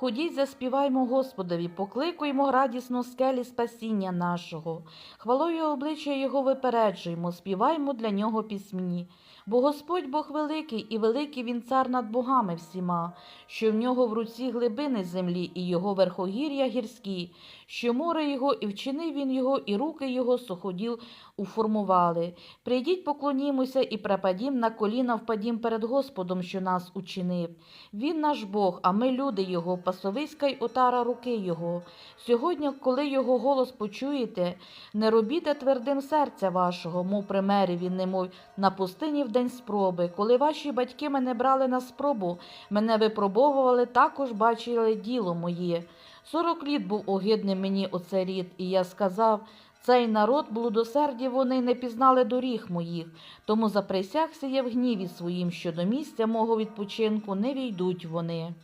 Ходіть, заспіваймо Господові, покликуємо радісно скелі спасіння нашого. Хвалою обличчя Його випереджуємо, співаймо для нього пісні. Бо Господь Бог великий, і великий він цар над богами всіма, що в нього в руці глибини землі, і його верхогір'я гірські, що море його, і вчинив він його, і руки його суходіл уформували. Прийдіть, поклонімося і припадім на коліна впадім перед Господом, що нас учинив. Він наш Бог, а ми люди Його, пасовиська й отара руки Його. Сьогодні, коли Його голос почуєте, не робіте твердим серця вашого, мов примері він, немов на пустині в день спроби. Коли ваші батьки мене брали на спробу, мене випробовували, також бачили діло моє. Сорок літ був огидним мені оцей рід, і я сказав, цей народ блудосерді вони не пізнали доріг моїх, тому заприсягся я в гніві своїм, що до місця мого відпочинку не війдуть вони.